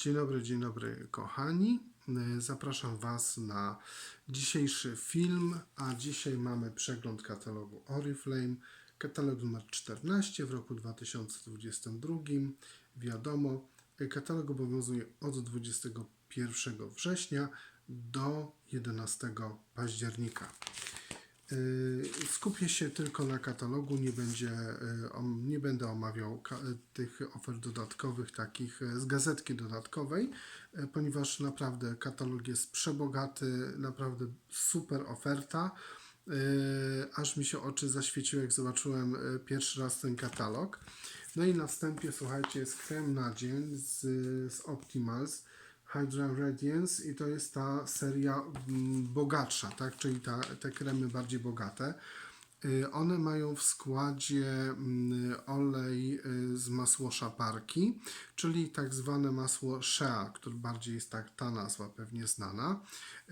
Dzień dobry, dzień dobry kochani. Y, Zapraszam Was na dzisiejszy film, a dzisiaj mamy przegląd katalogu Oriflame, katalog numer 14 w roku 2022. Wiadomo, y, katalog obowiązuje od 21 września do 11 października. Y, Skupię się tylko na katalogu, nie, będzie, y, nie będę omawiał tych ofert dodatkowych, takich y, z gazetki dodatkowej, ponieważ naprawdę katalog jest przebogaty, naprawdę super oferta. Aż mi się oczy zaświeciły, jak zobaczyłem pierwszy raz ten katalog. No i na wstępie, słuchajcie, jest krem na dzień z, z Optimals. Hydra Radiance i to jest ta seria mm, bogatsza, tak? czyli ta, te kremy bardziej bogate. Y, One mają w składzie mm, olej y, z masło szaparki, czyli tak zwane masło Shea, które bardziej jest tak ta nazwa pewnie znana.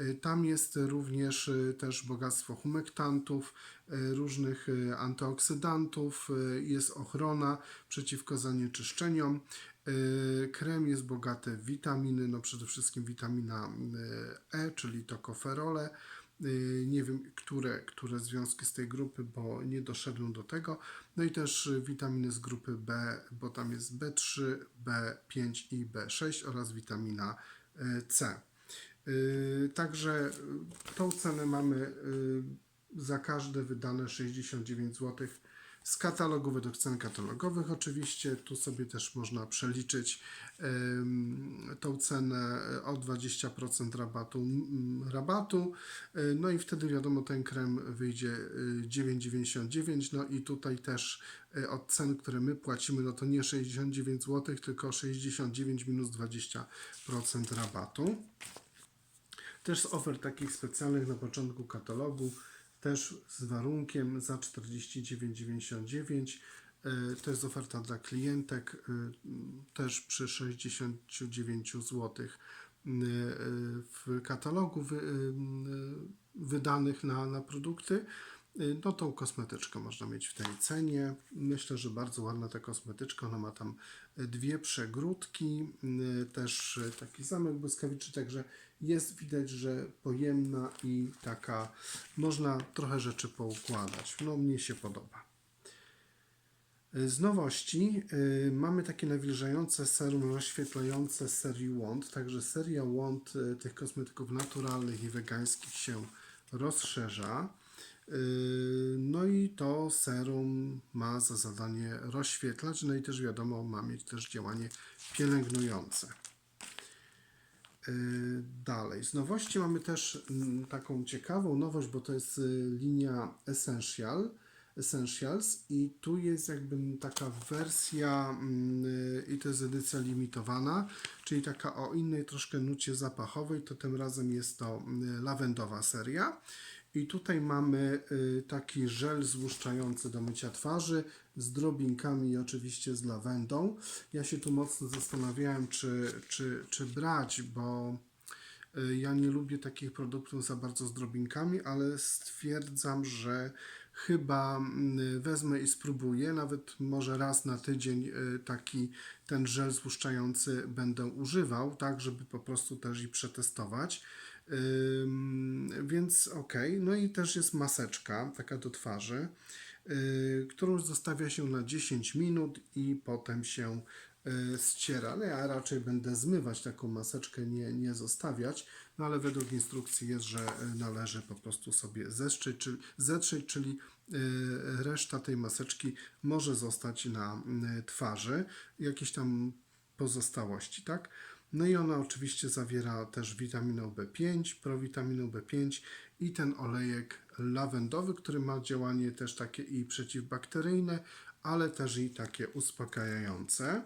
Y, Tam jest również też bogactwo humektantów, różnych antyoksydantów, jest ochrona przeciwko zanieczyszczeniom. Y, Krem jest bogaty w witaminy, no przede wszystkim witamina y, E, czyli tokoferole. Y, Nie wiem, które, które związki z tej grupy, bo nie doszedłem do tego. No i też witaminy z grupy B, bo tam jest B3, B5 i B6 oraz witamina C. Także tą cenę mamy za każde wydane 69 zł z katalogu według cen katalogowych oczywiście. Tu sobie też można przeliczyć tą cenę o 20% rabatu, rabatu. Y, No i wtedy wiadomo ten krem wyjdzie y, 9,99. No i tutaj też od cen, które my płacimy, no to nie 69 zł, tylko 69 minus 20% rabatu. Też z ofert takich specjalnych na początku katalogu, też z warunkiem za 49,99. E, To jest oferta dla klientek, e, też przy 69 zł w katalogu wy, e, wydanych na, na produkty. E, No tą kosmetyczkę można mieć w tej cenie. Myślę, że bardzo ładna ta kosmetyczka. Ona ma tam e, dwie przegródki, e, też taki zamek błyskawiczy, także jest widać, że pojemna i taka można trochę rzeczy poukładać. No mnie się podoba. Z nowości y, mamy takie nawilżające serum rozświetlające serii Wand, także seria Wand y, tych kosmetyków naturalnych i wegańskich się rozszerza. No i to serum ma za zadanie rozświetlać, no i też wiadomo, ma mieć też działanie pielęgnujące. Y, Dalej, z nowości mamy też mm, taką ciekawą nowość, bo to jest y, linia Essential, Essentials i tu jest jakby taka wersja mm, y, i to jest edycja limitowana, czyli taka o innej troszkę nucie zapachowej, to tym razem jest to y, lawendowa seria. I tutaj mamy y, taki żel złuszczający do mycia twarzy z drobinkami i oczywiście z lawendą. Ja się tu mocno zastanawiałem, czy, czy, czy brać, bo y, ja nie lubię takich produktów za bardzo z drobinkami, ale stwierdzam, że chyba mm, wezmę i spróbuję. Nawet może raz na tydzień y, taki ten żel złuszczający będę używał, tak, żeby po prostu też i przetestować. Więc ok, no i też jest maseczka taka do twarzy, yy, którą zostawia się na 10 minut i potem się yy, ściera. No ja raczej będę zmywać taką maseczkę, nie, nie zostawiać, no ale według instrukcji jest, że yy, należy po prostu sobie czyli, zetrzeć, czyli reszta tej maseczki może zostać na twarzy, jakieś tam pozostałości, tak? No i ona oczywiście zawiera też witaminę B5, prowitaminę B5 i ten olejek lawendowy, który ma działanie też takie i przeciwbakteryjne, ale też i takie uspokajające.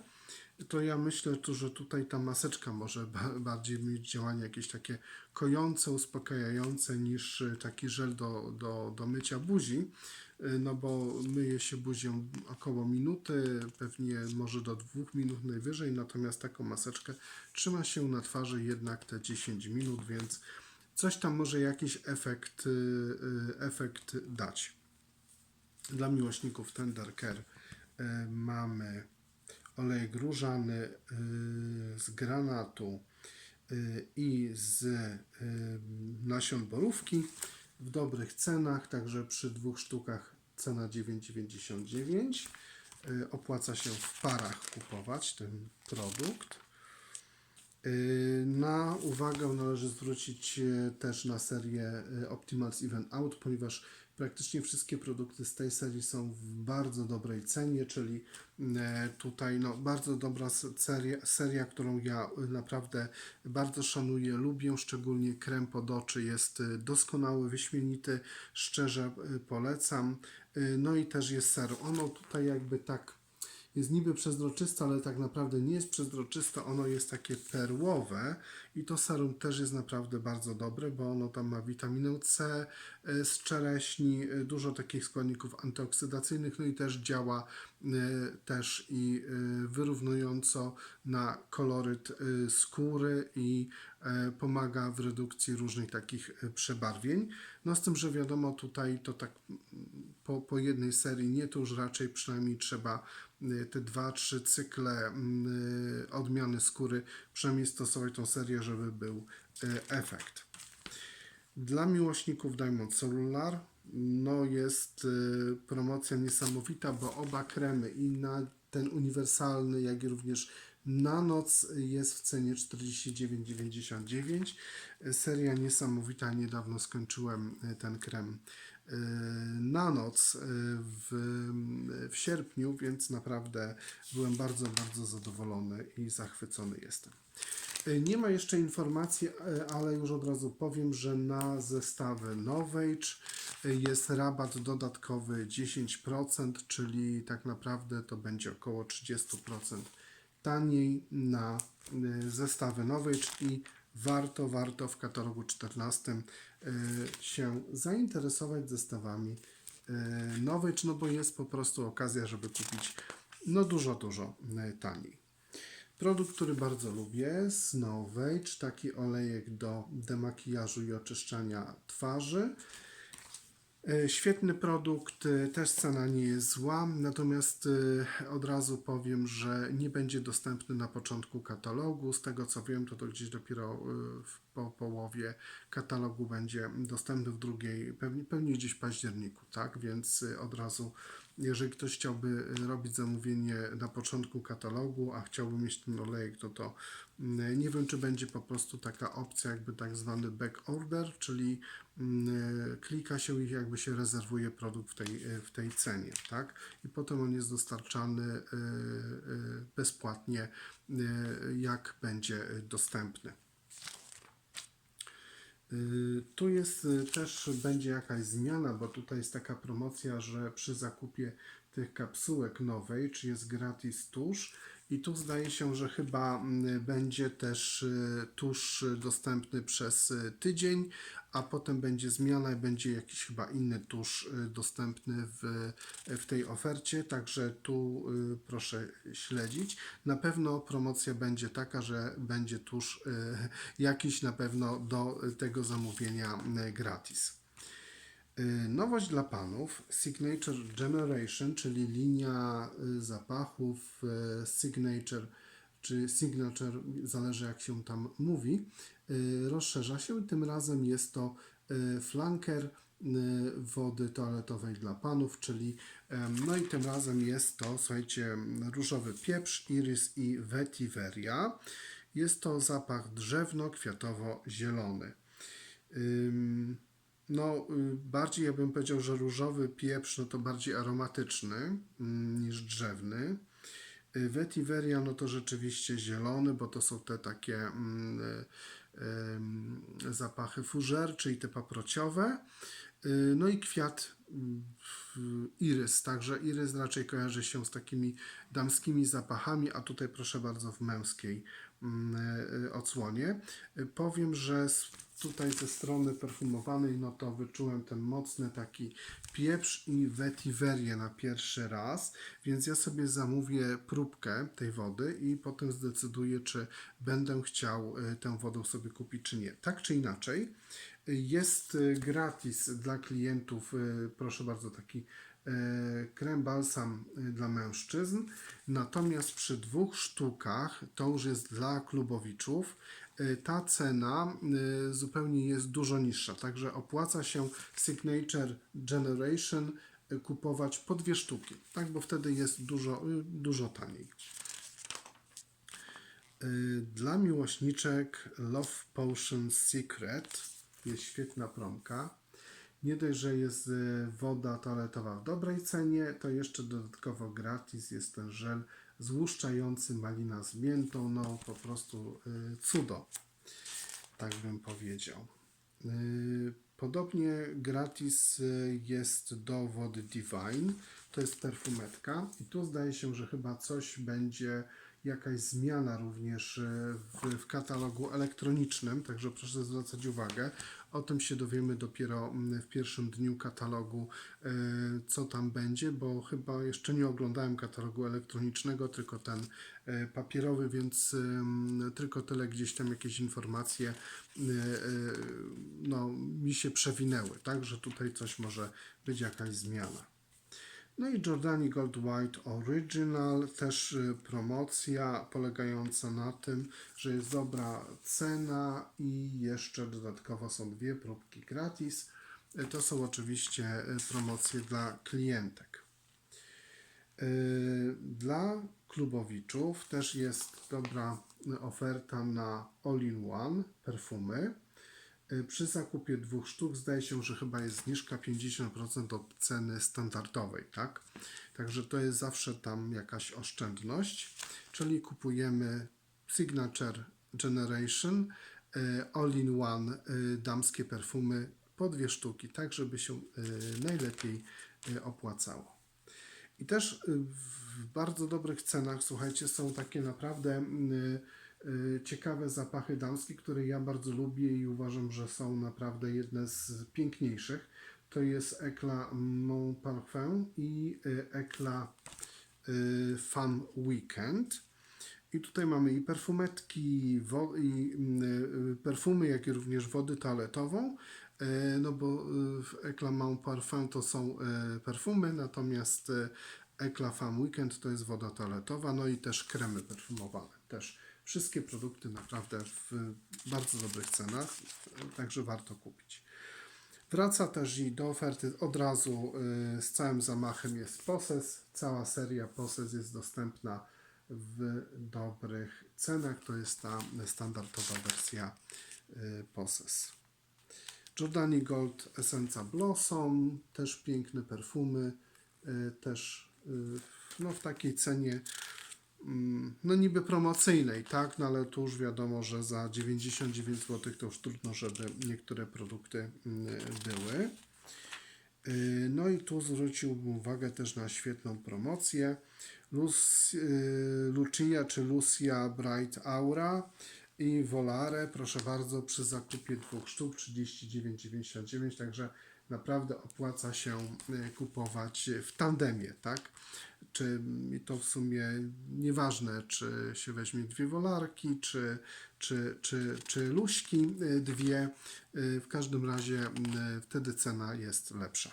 To ja myślę, że tutaj ta maseczka może ba- bardziej mieć działanie jakieś takie kojące, uspokajające niż taki żel do, do, do mycia buzi, no bo myje się buzią około minuty, pewnie może do dwóch minut najwyżej, natomiast taką maseczkę trzyma się na twarzy jednak te 10 minut, więc coś tam może jakiś efekt, y, y, efekt dać. Dla miłośników Tender Care mamy olejek różany z granatu i z nasion borówki w dobrych cenach, także przy dwóch sztukach cena 9,99. Y, Opłaca się w parach kupować ten produkt. Y, Na uwagę należy zwrócić y, też na serię Optimals Even Out, ponieważ praktycznie wszystkie produkty z tej serii są w bardzo dobrej cenie, czyli tutaj no, bardzo dobra seria, seria, którą ja naprawdę bardzo szanuję, lubię, szczególnie krem pod oczy jest doskonały, wyśmienity, szczerze polecam. Y, No i też jest serum. Ono tutaj jakby tak jest niby przezroczyste, ale tak naprawdę nie jest przezroczyste, ono jest takie perłowe i to serum też jest naprawdę bardzo dobre, bo ono tam ma witaminę C y, z czereśni, y, dużo takich składników antyoksydacyjnych, no i też działa y, też i wyrównująco na koloryt skóry i y, pomaga w redukcji różnych takich przebarwień. No z tym, że wiadomo tutaj to tak po, po jednej serii nie, to już raczej przynajmniej trzeba te dwa, trzy cykle y, odmiany skóry przynajmniej stosować tą serię, żeby był y, efekt. Dla miłośników Diamond Cellular no jest y, promocja niesamowita, bo oba kremy i na ten uniwersalny, jak i również na noc jest w cenie 49,99. Y, Seria niesamowita, niedawno skończyłem y, ten krem na noc w, w sierpniu, więc naprawdę byłem bardzo, bardzo zadowolony i zachwycony jestem. Y, Nie ma jeszcze informacji, y, ale już od razu powiem, że na zestawy Novage y, jest rabat dodatkowy 10%, czyli tak naprawdę to będzie około 30% taniej na zestawy Novage i warto, warto w katalogu 14 y, się zainteresować zestawami Novage, no bo jest po prostu okazja, żeby kupić no dużo, dużo taniej. Produkt, który bardzo lubię, Snowage, taki olejek do demakijażu i oczyszczania twarzy. E, Świetny produkt, e, też cena nie jest zła, natomiast e, od razu powiem, że nie będzie dostępny na początku katalogu. Z tego co wiem, to to gdzieś dopiero po połowie katalogu będzie dostępny w drugiej, pewnie, pewnie gdzieś w październiku, tak? Więc od razu, jeżeli ktoś chciałby e, robić zamówienie na początku katalogu, a chciałby mieć ten olejek, to to mm, nie wiem, czy będzie po prostu taka opcja, jakby tak zwany back order, czyli mm, klika się i jakby się rezerwuje produkt w tej, w tej cenie, tak? I potem on jest dostarczany y, y, bezpłatnie, y, jak będzie dostępny. Y, Tu jest y, też będzie jakaś zmiana, bo tutaj jest taka promocja, że przy zakupie tych kapsułek nowej, czy jest gratis tusz i tu zdaje się, że chyba mm, będzie też y, tusz dostępny przez y, tydzień, a potem będzie zmiana i będzie jakiś chyba inny tusz y, dostępny w, w tej ofercie, także tu proszę śledzić. Na pewno promocja będzie taka, że będzie tusz jakiś na pewno do tego zamówienia gratis. Y, Nowość dla panów Signature Generation, czyli linia y, zapachów y, Signature czy Signature, zależy jak się tam mówi, rozszerza się i tym razem jest to flanker wody toaletowej dla panów, czyli no i tym razem jest to, słuchajcie, różowy pieprz, irys i vetiveria. Jest to zapach drzewno-kwiatowo-zielony. No, y, bardziej ja bym powiedział, że różowy pieprz, no to bardziej aromatyczny mm, niż drzewny. Y, Vetiveria, no to rzeczywiście zielony, bo to są te takie mm, y, ym, zapachy fougère, czyli te paprociowe. Y, No i kwiat w- irys, także irys raczej kojarzy się z takimi damskimi zapachami, a tutaj proszę bardzo w męskiej y, odsłonie. Y, Powiem, że tutaj ze strony perfumowanej, no to wyczułem ten mocny taki pieprz i wetiverię na pierwszy raz, więc ja sobie zamówię próbkę tej wody i potem zdecyduję, czy będę chciał y, tę wodę sobie kupić, czy nie. Tak czy inaczej, jest gratis dla klientów, proszę bardzo, taki e, krem balsam e, dla mężczyzn. Natomiast przy dwóch sztukach, to już jest dla klubowiczów, e, ta cena e, zupełnie jest dużo niższa. Także opłaca się Signature Generation e, kupować po dwie sztuki, tak? bo wtedy jest dużo, e, dużo taniej. Y, Dla miłośniczek Love Potion Secret jest świetna promka. Nie dość, że jest y, woda toaletowa w dobrej cenie, to jeszcze dodatkowo gratis jest ten żel złuszczający malina z miętą. No po prostu y, cudo, tak bym powiedział. Y, Podobnie gratis jest do wody Divine. To jest perfumetka i tu zdaje się, że chyba coś będzie, jakaś zmiana również w, w katalogu elektronicznym, także proszę zwracać uwagę. O tym się dowiemy dopiero mm, w pierwszym dniu katalogu, y, co tam będzie, bo chyba jeszcze nie oglądałem katalogu elektronicznego, tylko ten y, papierowy, więc ym, tylko tyle gdzieś tam jakieś informacje y, no, mi się przewinęły, tak, że tutaj coś może być jakaś zmiana. No i Giordani Gold White Original, też y, promocja polegająca na tym, że jest dobra cena i jeszcze dodatkowo są dwie próbki gratis. Y, To są oczywiście y, promocje dla klientek. Dla klubowiczów też jest dobra oferta na all-in-one perfumy. Y, Przy zakupie dwóch sztuk zdaje się, że chyba jest zniżka 50% od ceny standardowej, tak? Także to jest zawsze tam jakaś oszczędność, czyli kupujemy Signature Generation y, All-in-One y, damskie perfumy po dwie sztuki, tak żeby się najlepiej opłacało. I też w bardzo dobrych cenach, słuchajcie, są takie naprawdę ciekawe zapachy damskie, które ja bardzo lubię i uważam, że są naprawdę jedne z piękniejszych. To jest Eclat Mon Parfum i y, Eclat y, Fun Weekend. I tutaj mamy i perfumetki, i y, y, perfumy, jak i również wodę toaletową. No bo y, w Eclat Mon Parfum to są perfumy, natomiast e, Eclat Fun Weekend to jest woda toaletowa, no i też kremy perfumowane. Też wszystkie produkty naprawdę w bardzo dobrych cenach, także warto kupić. Wraca też i do oferty od razu y, z całym zamachem jest Poses. Cała seria Poses jest dostępna w dobrych cenach. To jest ta standardowa wersja y, Poses. Giordani Gold Essenza Blossom, też piękne perfumy, y, też no, w takiej cenie no niby promocyjnej, tak, no ale tu już wiadomo, że za 99 zł to już trudno, żeby niektóre produkty mm, były. Y, No i tu zwróciłbym uwagę też na świetną promocję. Y, Lucia czy Lucia Bright Aura i Volare, proszę bardzo, przy zakupie dwóch sztuk 39,99, także naprawdę opłaca się y, kupować w tandemie, tak? Czy i to w sumie nieważne, czy się weźmie dwie wolarki, czy, czy, czy, czy luśki y, dwie, y, w każdym razie wtedy cena jest lepsza.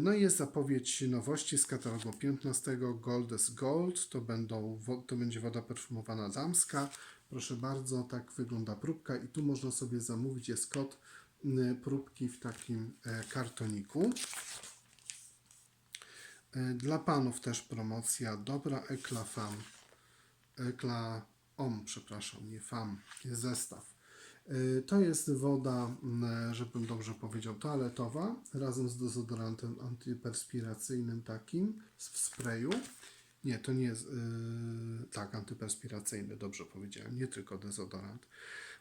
No i jest zapowiedź nowości z katalogu 15 Gold is Gold. To, będą, to będzie woda perfumowana damska. Proszę bardzo, tak wygląda próbka i tu można sobie zamówić. Jest kod y, próbki w takim e, kartoniku. Y, Dla panów też promocja dobra Ecla Fam. Ecla Om, przepraszam, nie Fam, jest zestaw. Y, To jest woda, żebym dobrze powiedział, toaletowa razem z dezodorantem antyperspiracyjnym takim w sprayu. Nie, to nie jest, yy, tak, antyperspiracyjny, dobrze powiedziałem, nie tylko dezodorant.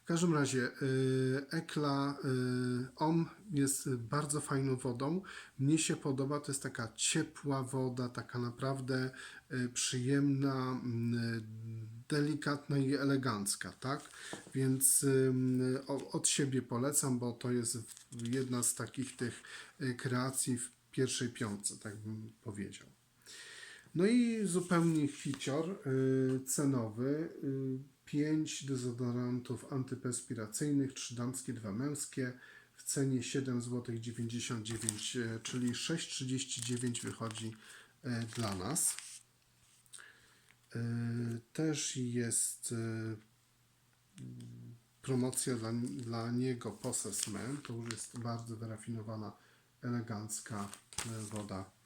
W każdym razie yy, Ekla yy, OM jest bardzo fajną wodą. Mnie się podoba, to jest taka ciepła woda, taka naprawdę yy, przyjemna, yy, delikatna i elegancka, tak? Więc o- od siebie polecam, bo to jest jedna z takich tych y, kreacji w pierwszej piątce, tak bym powiedział. No i zupełnie hicior y, cenowy. Y, 5 dezodorantów antyperspiracyjnych, 3 damskie, 2 męskie w cenie 7 zł 99, e, czyli 6,39 wychodzi dla nas. Też jest promocja dla, dla niego Possessman. To już jest bardzo wyrafinowana, elegancka woda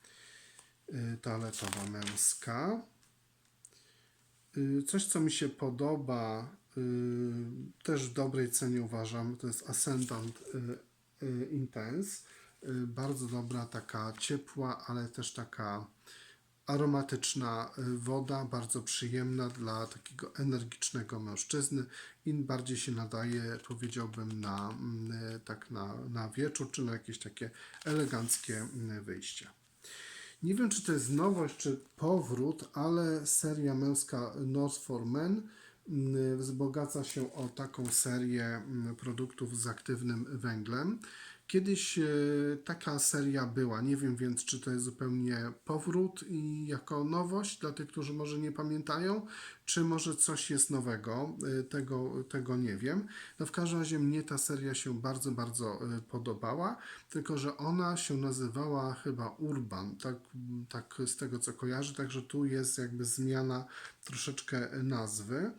toaletowa męska. Y, Coś, co mi się podoba, y, też w dobrej cenie uważam, to jest Ascendant y, y, Intense. Y, Bardzo dobra, taka ciepła, ale też taka aromatyczna y, woda, bardzo przyjemna dla takiego energicznego mężczyzny. Im bardziej się nadaje, powiedziałbym, na, mm, y, tak na, na wieczór, czy na jakieś takie eleganckie mm, wyjście. Nie wiem, czy to jest nowość, czy powrót, ale seria męska North for Men mm, wzbogaca się o taką serię mm, produktów z aktywnym węglem. Kiedyś e, taka seria była, nie wiem więc, czy to jest zupełnie powrót i jako nowość dla tych, którzy może nie pamiętają, czy może coś jest nowego, e, tego, tego nie wiem. No w każdym razie mnie ta seria się bardzo, bardzo e, podobała, tylko że ona się nazywała chyba Urban, tak, tak z tego co kojarzę, także tu jest jakby zmiana troszeczkę nazwy.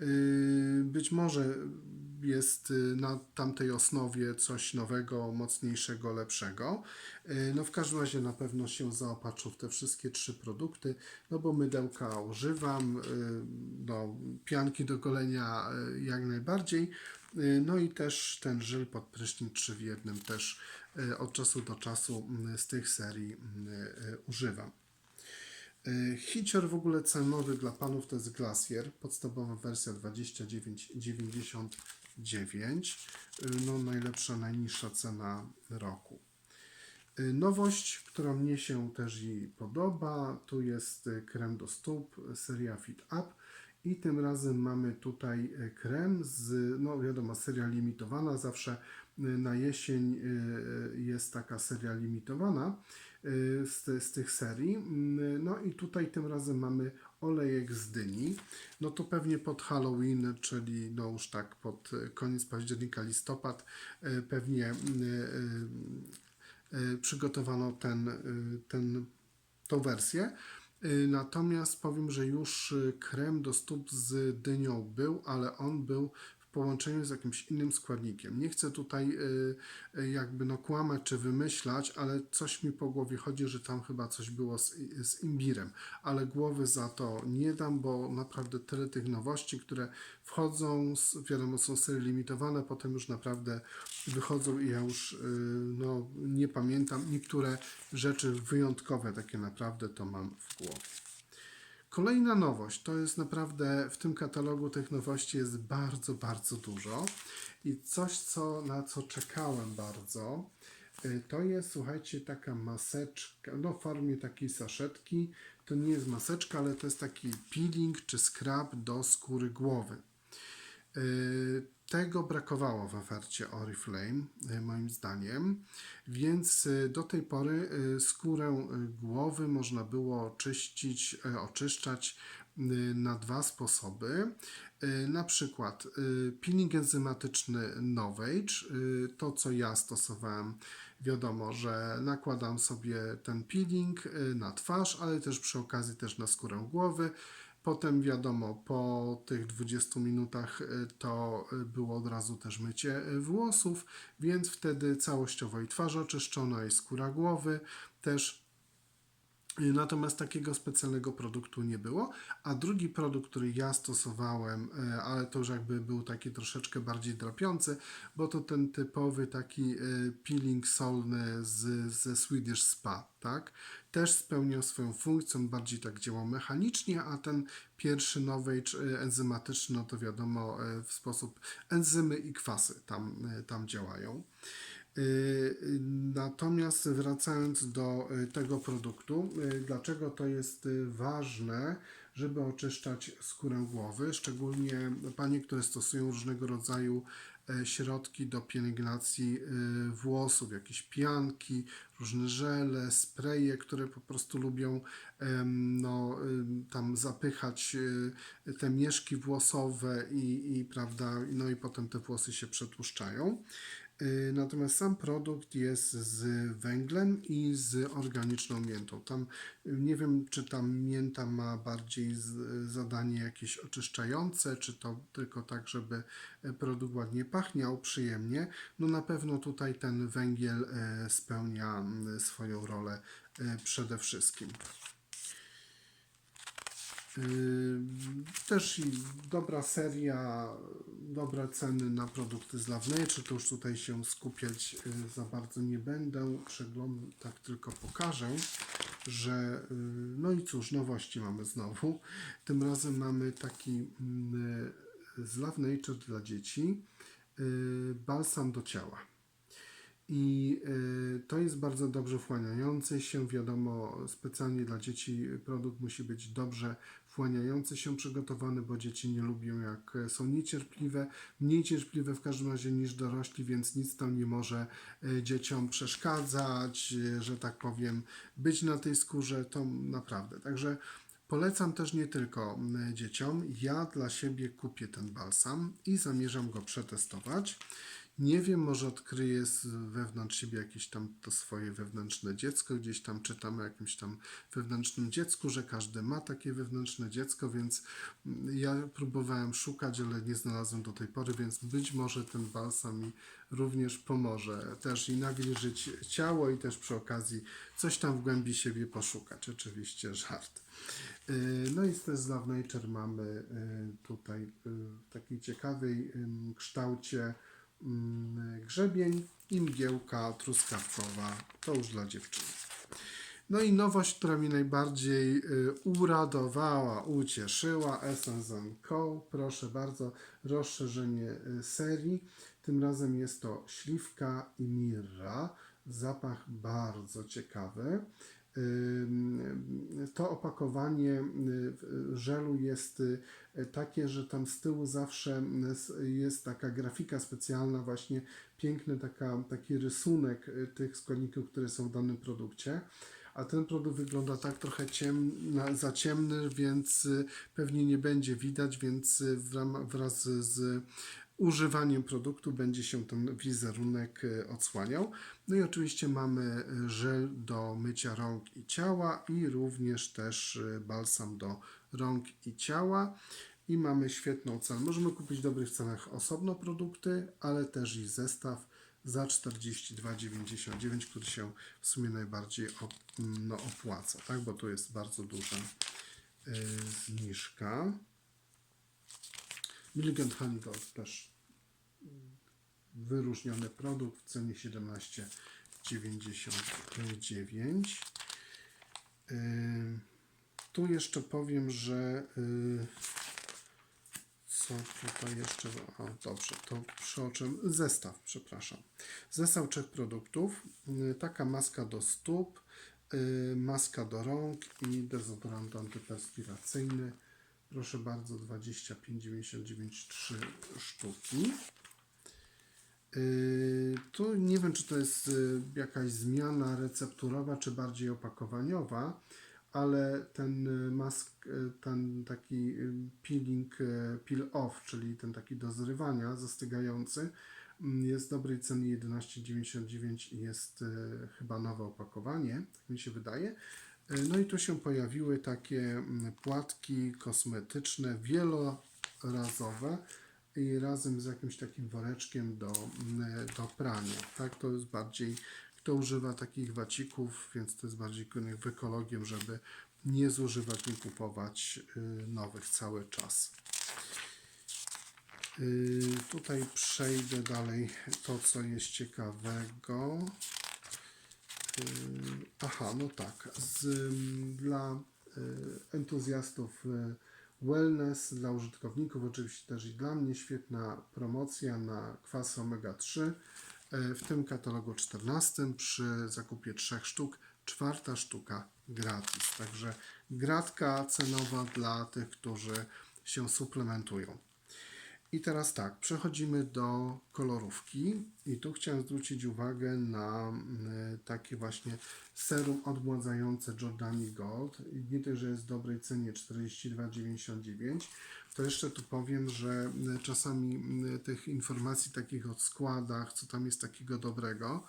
Yy, Być może jest yy, na tamtej osnowie coś nowego, mocniejszego, lepszego. Yy, No w każdym razie na pewno się zaopatrzę w te wszystkie trzy produkty, no bo mydełka używam, yy, no pianki do golenia yy, jak najbardziej, no i też ten żel pod prysznic 3 w jednym też od czasu do czasu yy, z tych serii yy, używam. Y, Hicior w ogóle cenowy dla panów to jest Glacier, podstawowa wersja 29,99. Y, No najlepsza, najniższa cena roku. Y, Nowość, która mnie się też i podoba, tu jest krem do stóp, seria Fit Up i tym razem mamy tutaj krem z, no wiadomo, seria limitowana, zawsze na jesień jest taka seria limitowana z, te- z tych serii. Mm, No i tutaj tym razem mamy olejek z dyni. No to pewnie pod Halloween, czyli no już tak pod y, koniec października, listopad, y, pewnie y, y, y, przygotowano ten, y, ten, tą wersję. Y, Natomiast powiem, że już y, krem do stóp z dynią był, ale on był połączeniu z jakimś innym składnikiem. Nie chcę tutaj y, y, jakby no kłamać czy wymyślać, ale coś mi po głowie chodzi, że tam chyba coś było z, z imbirem, ale głowy za to nie dam, bo naprawdę tyle tych nowości, które wchodzą, wiadomo są serie limitowane, potem już naprawdę wychodzą i ja już y, no, nie pamiętam. Niektóre rzeczy wyjątkowe takie naprawdę to mam w głowie. Kolejna nowość, to jest naprawdę w tym katalogu tych nowości jest bardzo, bardzo dużo. I coś, co, na co czekałem bardzo, y, to jest, słuchajcie, taka maseczka, no w formie takiej saszetki, to nie jest maseczka, ale to jest taki peeling czy scrub do skóry głowy. Tego brakowało w ofercie Oriflame, y, moim zdaniem, więc y, do tej pory y, skórę głowy można było czyścić, oczyszczać na dwa sposoby. Na przykład peeling enzymatyczny Novage, to co ja stosowałem, wiadomo, że nakładam sobie ten peeling na twarz, ale też przy okazji też na skórę głowy. Potem wiadomo, po tych 20 minutach y, to y, było od razu też mycie y, włosów, więc wtedy całościowo i twarz oczyszczona, i skóra głowy też. Natomiast takiego specjalnego produktu nie było. A drugi produkt, który ja stosowałem, ale to już jakby był taki troszeczkę bardziej drapiący, bo to ten typowy taki peeling solny z, ze Swedish Spa, tak? Też spełniał swoją funkcję, bardziej tak działał mechanicznie, a ten pierwszy Novage y, enzymatyczny, no to wiadomo, y, w sposób enzymy i kwasy tam, y, tam działają. Natomiast wracając do tego produktu, dlaczego to jest ważne, żeby oczyszczać skórę głowy, szczególnie panie, które stosują różnego rodzaju e, środki do pielęgnacji y, włosów, jakieś pianki, różne żele, spreje, które po prostu lubią no, tam zapychać y, te mieszki włosowe i, i prawda, no i potem te włosy się przetłuszczają. Y, Natomiast sam produkt jest z węglem i z organiczną miętą. Tam y, nie wiem, czy tam mięta ma bardziej zadanie jakieś oczyszczające, czy to tylko tak, żeby y, produkt ładnie pachniał, przyjemnie. No na pewno tutaj ten węgiel y, spełnia mm, swoją rolę y, przede wszystkim. Yy, Też i dobra seria, dobre ceny na produkty z Lawnature, to już tutaj się skupiać yy, za bardzo nie będę, przegląd tak tylko pokażę, że yy, no i cóż, nowości mamy znowu. Tym razem mamy taki mm, z Lawnature dla dzieci balsam do ciała. I y, to jest bardzo dobrze wchłaniający się. Wiadomo, specjalnie dla dzieci produkt musi być dobrze wchłaniający się, przygotowany, bo dzieci nie lubią, jak są niecierpliwe, mniej cierpliwe w każdym razie niż dorośli, więc nic tam nie może y, dzieciom przeszkadzać, y, że tak powiem, być na tej skórze. To naprawdę. Także Polecam też nie tylko dzieciom. Ja dla siebie kupię ten balsam i zamierzam go przetestować. Nie wiem, może odkryję z- wewnątrz siebie jakieś tam to swoje wewnętrzne dziecko. Gdzieś tam czytam o jakimś tam wewnętrznym dziecku, że każdy ma takie wewnętrzne dziecko, więc mm, ja próbowałem szukać, ale nie znalazłem do tej pory, więc być może ten balsam mi również pomoże też i nawilżyć ciało i też przy okazji coś tam w głębi siebie poszukać. Oczywiście żart. Yy, No i też z Love Nature mamy yy, tutaj yy, w takiej ciekawej kształcie grzebień i mgiełka truskawkowa. To już dla dziewczyn. No i nowość, która mnie najbardziej y, uradowała, ucieszyła, Essence Co. Proszę bardzo, rozszerzenie y, serii. Tym razem jest to śliwka i mirra. Zapach bardzo ciekawy. To opakowanie y, żelu jest y, takie, że tam z tyłu zawsze mm, jest taka grafika specjalna, właśnie piękny taka, taki rysunek y, tych składników, które są w danym produkcie. A ten produkt wygląda tak trochę ciemna, za ciemny, więc pewnie nie będzie widać, więc wraz z używaniem produktu będzie się ten wizerunek y, odsłaniał. No i oczywiście mamy y, żel do mycia rąk i ciała i również też y, balsam do rąk i ciała. I mamy świetną cenę. Możemy kupić w dobrych cenach osobno produkty, ale też i zestaw za 42,99, który się w sumie najbardziej op, no, opłaca, tak? bo tu jest bardzo duża y, zniżka. Milligant Honey Gold też wyróżniony produkt w cenie 17,99. Yy, Tu jeszcze powiem, że yy, co tutaj jeszcze? O, dobrze, to przeoczem. Zestaw, przepraszam. Zestaw trzech produktów. Yy, Taka maska do stóp, maska do rąk i dezodorant antyperspiracyjny. Proszę bardzo, 25,99 trzy sztuki. Yy, Tu nie wiem, czy to jest yy, jakaś zmiana recepturowa, czy bardziej opakowaniowa, ale ten yy, mask, ten taki peeling, peel off, czyli ten taki do zrywania, zastygający, mm, jest dobrej ceny 11,99 i jest chyba nowe opakowanie, tak mi się wydaje. No i tu się pojawiły takie mm, płatki kosmetyczne wielorazowe i razem z jakimś takim woreczkiem do, mm, do prania. Tak, to jest bardziej, kto używa takich wacików, więc to jest bardziej w ekologię, żeby nie zużywać, nie kupować y, nowych cały czas. Y, Tutaj przejdę dalej to, co jest ciekawego. Y, Aha, no tak. Z, ym, dla entuzjastów wellness, dla użytkowników, oczywiście też i dla mnie świetna promocja na kwasy omega-3. Y, W tym katalogu 14 przy zakupie trzech sztuk, czwarta sztuka gratis. Także gratka cenowa dla tych, którzy się suplementują. I teraz tak, przechodzimy do kolorówki i tu chciałem zwrócić uwagę na mm, takie właśnie serum odmładzające Jordani Gold. Nie dość, że jest w dobrej cenie 42,99, to jeszcze tu powiem, że mm, czasami mm, tych informacji takich o składach, co tam jest takiego dobrego,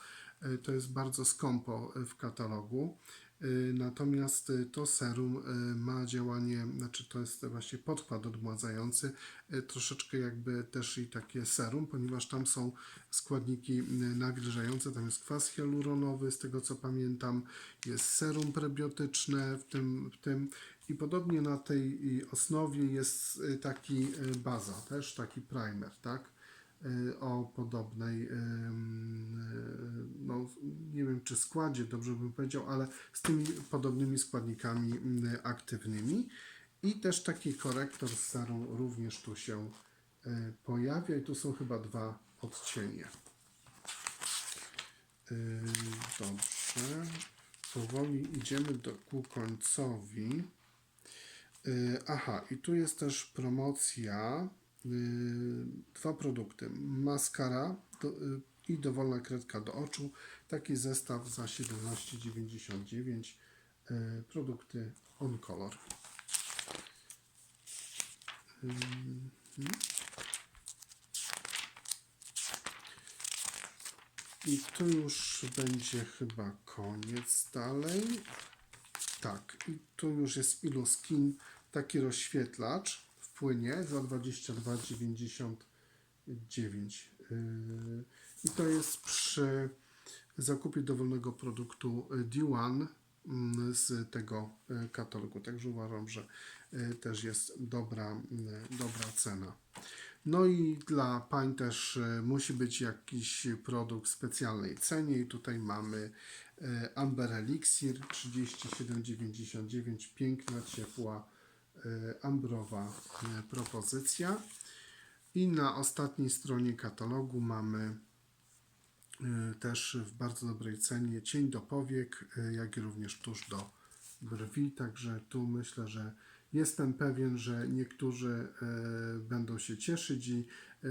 y, to jest bardzo skąpo w katalogu. Y, Natomiast y, to serum y, ma działanie, znaczy to jest właśnie podkład odmładzający, troszeczkę jakby też i takie serum, ponieważ tam są składniki nawilżające, tam jest kwas hialuronowy, z tego co pamiętam, jest serum prebiotyczne w tym, w tym i podobnie na tej osnowie jest taki baza, też taki primer, tak? Y, o podobnej, ym, y, no nie wiem czy składzie, dobrze bym powiedział, ale z tymi podobnymi składnikami y, aktywnymi. I też taki korektor z serum również tu się y, pojawia i tu są chyba dwa odcienie. Y, Dobrze. Powoli idziemy do, ku końcowi. Y, Aha, i tu jest też promocja. Y, Dwa produkty. Maskara y, i dowolna kredka do oczu. Taki zestaw za 17,99. y, Produkty On Color. Mhm. I tu już będzie chyba koniec dalej. Tak, i tu już jest Iluskin, taki rozświetlacz płynie za 22,99. Yy, I to jest przy zakupie dowolnego produktu y, D1 mm, z tego y, katalogu. Także uważam, że y, też jest dobra, y, dobra cena. No i dla pań też y, musi być jakiś produkt w specjalnej cenie i tutaj mamy y, Amber Elixir 37,99 piękna, ciepła, y, ambrowa y, propozycja. I na ostatniej stronie katalogu mamy y, też w bardzo dobrej cenie cień do powiek, jak i również tusz do brwi. Także tu myślę, że jestem pewien, że niektórzy będą się cieszyć i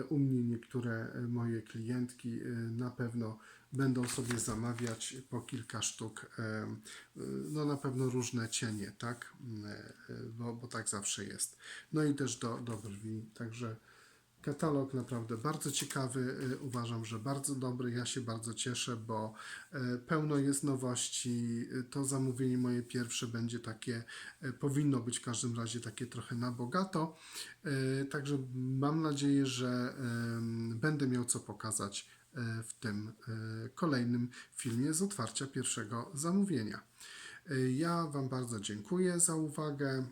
u mnie niektóre moje klientki na pewno będą sobie zamawiać po kilka sztuk, y, no na pewno różne cienie, tak? Y, y, Bo, bo tak zawsze jest. No i też do, do brwi, także Katalog naprawdę bardzo ciekawy, y, uważam, że bardzo dobry. Ja się bardzo cieszę, bo y, pełno jest nowości. To zamówienie moje pierwsze będzie takie, powinno być w każdym razie takie trochę na bogato. Także mam nadzieję, że będę miał co pokazać w tym y, kolejnym filmie z otwarcia pierwszego zamówienia. Y, Ja Wam bardzo dziękuję za uwagę.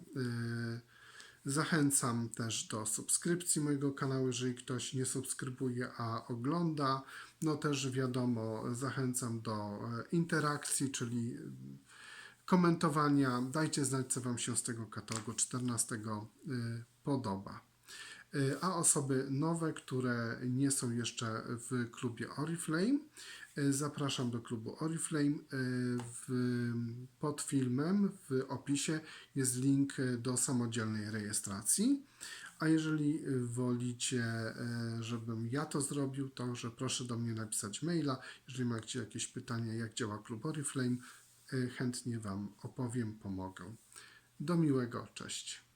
Zachęcam też do subskrypcji mojego kanału, jeżeli ktoś nie subskrybuje, a ogląda. No też wiadomo, zachęcam do e, interakcji, czyli e, komentowania. Dajcie znać, co Wam się z tego katalogu 14 y, podoba. Y, A osoby nowe, które nie są jeszcze w klubie Oriflame, y, zapraszam do klubu Oriflame. Y, W, pod filmem w opisie jest link do samodzielnej rejestracji. A jeżeli wolicie, żebym ja to zrobił, to że proszę do mnie napisać maila. Jeżeli macie jakieś pytania, jak działa klub Oriflame, chętnie Wam opowiem, pomogę. Do miłego, cześć.